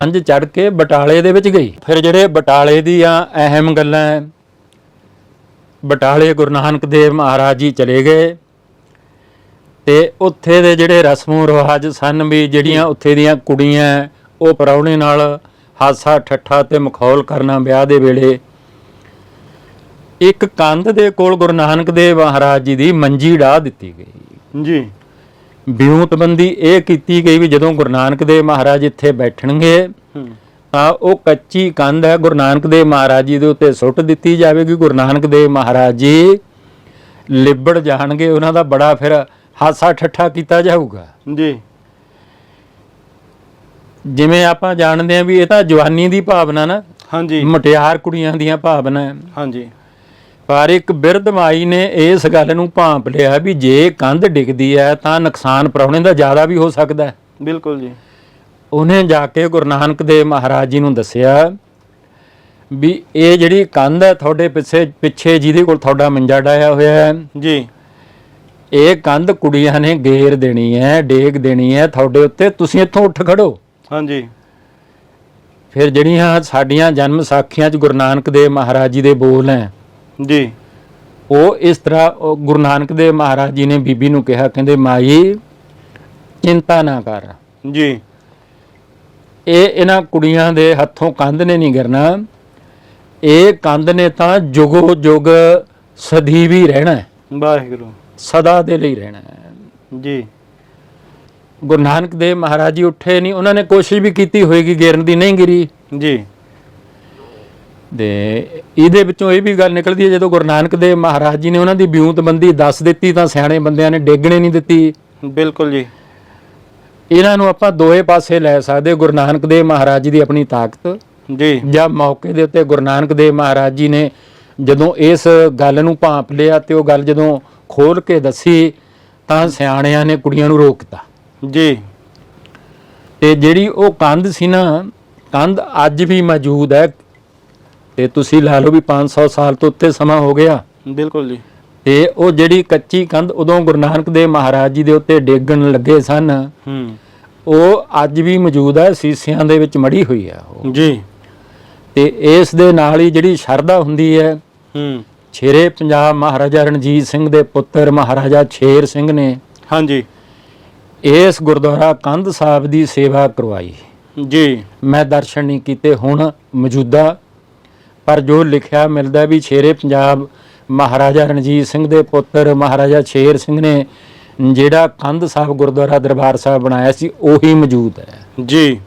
ਅੰਜ ਚੜ ਕੇ ਬਟਾਲੇ ਦੇ ਵਿੱਚ ਗਈ। ਫਿਰ ਜਿਹੜੇ ਬਟਾਲੇ ਦੀਆਂ ਅਹਿਮ ਗੱਲਾਂ ਬਟਾਲੇ ਗੁਰੂ ਨਾਨਕ ਦੇਵ ਮਹਾਰਾਜ ਜੀ ਚਲੇ ਗਏ ਤੇ ਉੱਥੇ ਦੇ ਜਿਹੜੇ ਰਸਮੋ ਰਿਵਾਜ ਸਨ ਵੀ ਜਿਹੜੀਆਂ ਉੱਥੇ ਦੀਆਂ ਕੁੜੀਆਂ ਉਹ ਪਰੌਣੇ ਨਾਲ ਹਾਸਾ ਠੱਠਾ ਤੇ ਮਖੌਲ ਕਰਨਾ ਵਿਆਹ ਦੇ ਵੇਲੇ ਇੱਕ ਕੰਧ ਦੇ ਕੋਲ ਗੁਰੂ ਨਾਨਕ ਦੇਵ ਮਹਾਰਾਜ ਜੀ ਦੀ ਮੰਜੀ ਢਾ ਦਿੱਤੀ ਗਈ। ਜੀ। ਵਿਉਂਤਬੰਦੀ ਇਹ ਕੀਤੀ ਗਈ ਵੀ ਜਦੋਂ ਗੁਰੂ ਨਾਨਕ ਦੇਵ ਮਹਾਰਾਜ ਇੱਥੇ ਬੈਠਣਗੇ ਤਾਂ ਉਹ ਕੱਚੀ ਕੰਧ ਹੈ ਗੁਰੂ ਨਾਨਕ ਦੇਵ ਮਹਾਰਾਜ ਜੀ ਦੇ ਉੱਤੇ ਸੁੱਟ ਦਿੱਤੀ ਜਾਵੇਗੀ ਗੁਰੂ ਨਾਨਕ ਦੇਵ ਮਹਾਰਾਜ ਜੀ ਲਿਬੜ ਜਾਣਗੇ ਉਹਨਾਂ ਦਾ ਬੜਾ ਫਿਰ ਹਾਸਾ ਠੱਠਾ ਕੀਤਾ ਜਾਊਗਾ। ਜੀ। ਜਿਵੇਂ ਆਪਾਂ ਜਾਣਦੇ ਹਾਂ ਵੀ ਇਹ ਤਾਂ ਜਵਾਨੀ ਦੀ ਭਾਵਨਾ ਨਾ ਹਾਂਜੀ। ਮਟਿਆਰ ਕੁੜੀਆਂ ਦੀਆਂ ਭਾਵਨਾ ਹੈ। ਹਾਂਜੀ। ਪਰ ਇੱਕ ਬਿਰਧ ਮਾਈ ਨੇ ਇਸ ਗੱਲ ਨੂੰ ਭਾਂਪ ਲਿਆ ਵੀ ਜੇ ਕੰਧ ਡਿੱਗਦੀ ਹੈ ਤਾਂ ਨੁਕਸਾਨ ਪ੍ਰਾਹੁਣੇ ਦਾ ਜ਼ਿਆਦਾ ਵੀ ਹੋ ਸਕਦਾ ਹੈ। ਬਿਲਕੁਲ ਜੀ। ਉਹਨੇ ਜਾ ਕੇ ਗੁਰੂ ਨਾਨਕ ਦੇਵ ਮਹਾਰਾਜ ਜੀ ਨੂੰ ਦੱਸਿਆ ਵੀ ਇਹ ਜਿਹੜੀ ਕੰਧ ਹੈ ਤੁਹਾਡੇ ਪਿੱਛੇ ਪਿੱਛੇ ਜਿਹਦੇ ਕੋਲ ਤੁਹਾਡਾ ਮੰਜਾ ਡਾਇਆ ਹੋਇਆ ਹੈ। ਜੀ। ਇਹ ਕੰਧ ਕੁੜੀਆਂ ਨੇ ਗੇਰ ਦੇਣੀ ਹੈ ਡੇਗ ਦੇਣੀ ਹੈ ਤੁਹਾਡੇ ਉੱਤੇ ਤੁਸੀਂ ਇੱਥੋਂ ਉੱਠ ਖੜੋ। ਹਾਂਜੀ। ਫਿਰ ਜਿਹੜੀਆਂ ਸਾਡੀਆਂ ਜਨਮ ਸਾਖੀਆਂ 'ਚ ਗੁਰੂ ਨਾਨਕ ਦੇਵ ਮਹਾਰਾਜ ਜੀ ਦੇ ਬੋਲ ਹੈ ਜੀ। ਉਹ ਇਸ ਤਰ੍ਹਾਂ ਉਹ ਗੁਰੂ ਨਾਨਕ ਦੇਵ ਮਹਾਰਾਜ ਜੀ ਨੇ ਬੀਬੀ ਨੂੰ ਕਿਹਾ ਕਹਿੰਦੇ ਮਾਈ ਚਿੰਤਾ ਨਾ ਕਰ। ਜੀ। ਇਹ ਇਹਨਾਂ ਕੁੜੀਆਂ ਦੇ ਹੱਥੋਂ ਕੰਧ ਨੇ ਨਹੀਂ ਗਿਰਨਾ। ਇਹ ਕੰਧ ਨੇ ਤਾਂ ਜੁਗੋ ਜੁਗ ਸਦੀ ਵੀ ਰਹਿਣਾ ਹੈ, ਵਾਹਿਗੁਰੂ। ਸਦਾ ਦੇ ਲਈ ਰਹਿਣਾ ਹੈ। ਜੀ। ਗੁਰੂ ਨਾਨਕ ਦੇਵ ਮਹਾਰਾਜ ਜੀ ਉੱਠੇ ਨਹੀਂ। ਉਹਨਾਂ ਨੇ ਕੋਸ਼ਿਸ਼ ਵੀ ਕੀਤੀ ਹੋਏਗੀ ਗਿਰਨ ਦੀ ਨਹੀਂ ਗਿਰੀ। ਜੀ। ਤੇ ਇਹਦੇ ਵਿੱਚੋਂ ਇਹ ਵੀ ਗੱਲ ਨਿਕਲਦੀ ਹੈ ਜਦੋਂ ਗੁਰੂ ਨਾਨਕ ਦੇਵ ਮਹਾਰਾਜ ਜੀ ਨੇ ਉਹਨਾਂ ਦੀ ਬਿਉਂਤਬੰਦੀ ਦੱਸ ਦਿੱਤੀ ਤਾਂ ਸਿਆਣੇ ਬੰਦਿਆਂ ਨੇ ਡੇਗਣੇ ਨਹੀਂ ਦਿੱਤੀ। ਬਿਲਕੁਲ ਜੀ। ਇਹਨਾਂ ਨੂੰ ਆਪਾਂ ਦੋਏ ਪਾਸੇ ਲੈ ਸਕਦੇ ਗੁਰੂ ਨਾਨਕ ਦੇਵ ਮਹਾਰਾਜ ਜੀ ਦੀ ਆਪਣੀ ਤਾਕਤ ਜੀ। ਜਾਂ ਮੌਕੇ ਦੇ ਉੱਤੇ ਗੁਰੂ ਨਾਨਕ ਦੇਵ ਮਹਾਰਾਜ ਜੀ ਨੇ ਜਦੋਂ ਇਸ ਗੱਲ ਨੂੰ ਭਾਂਪ ਲਿਆ ਤੇ ਉਹ ਗੱਲ ਜਦੋਂ ਖੋਲ ਕੇ ਦੱਸੀ ਤਾਂ ਸਿਆਣਿਆਂ ਨੇ ਕੁੜੀਆਂ ਨੂੰ ਰੋਕਤਾ। ਜੀ। ਤੇ ਜਿਹੜੀ ਉਹ ਕੰਧ ਸੀ ਨਾ ਕੰਧ ਅੱਜ ਵੀ ਮੌਜੂਦ ਹੈ ਤੇ ਤੁਸੀਂ ਲਾ ਲਓ ਵੀ 500 ਸਾਲ ਤੋਂ ਉੱਤੇ ਸਮਾਂ ਹੋ ਗਿਆ। ਬਿਲਕੁਲ ਜੀ। ਤੇ ਉਹ ਜਿਹੜੀ ਕੱਚੀ ਕੰਧ ਉਦੋਂ ਗੁਰੂ ਨਾਨਕ ਦੇਵ ਮਹਾਰਾਜ ਜੀ ਦੇ ਉੱਤੇ ਡੇਗਣ ਲੱਗੇ ਸਨ ਹੂੰ। ਉਹ ਅੱਜ ਵੀ ਮੌਜੂਦ ਹੈ ਸੀਸਿਆਂ ਦੇ ਵਿੱਚ ਮੜੀ ਹੋਈ ਹੈ ਉਹ। ਜੀ। ਤੇ ਇਸ ਦੇ ਨਾਲ ਹੀ ਜਿਹੜੀ ਸ਼ਰਧਾ ਹੁੰਦੀ ਹੈ ਹੂੰ। ਛੇਰੇ ਪੰਜਾਬ ਮਹਾਰਾਜਾ ਰਣਜੀਤ ਸਿੰਘ ਦੇ ਪੁੱਤਰ ਮਹਾਰਾਜਾ ਛੇਰ ਸਿੰਘ ਨੇ ਹਾਂਜੀ। ਇਸ ਗੁਰਦੁਆਰਾ ਕੰਧ ਸਾਹਿਬ ਦੀ ਸੇਵਾ ਕਰਵਾਈ। ਜੀ। ਮੈਂ ਦਰਸ਼ਨ ਨਹੀਂ ਕੀਤੇ ਹੁਣ ਮੌਜੂਦਾ ਪਰ ਜੋ ਲਿਖਿਆ ਮਿਲਦਾ ਵੀ ਸ਼ੇਰੇ ਪੰਜਾਬ ਮਹਾਰਾਜਾ ਰਣਜੀਤ ਸਿੰਘ ਦੇ ਪੁੱਤਰ ਮਹਾਰਾਜਾ ਸ਼ੇਰ ਸਿੰਘ ਨੇ ਜਿਹੜਾ ਕੰਧ ਸਾਹਿਬ ਗੁਰਦੁਆਰਾ ਦਰਬਾਰ ਸਾਹਿਬ ਬਣਾਇਆ ਸੀ, ਉਹੀ ਮੌਜੂਦ ਹੈ। ਜੀ।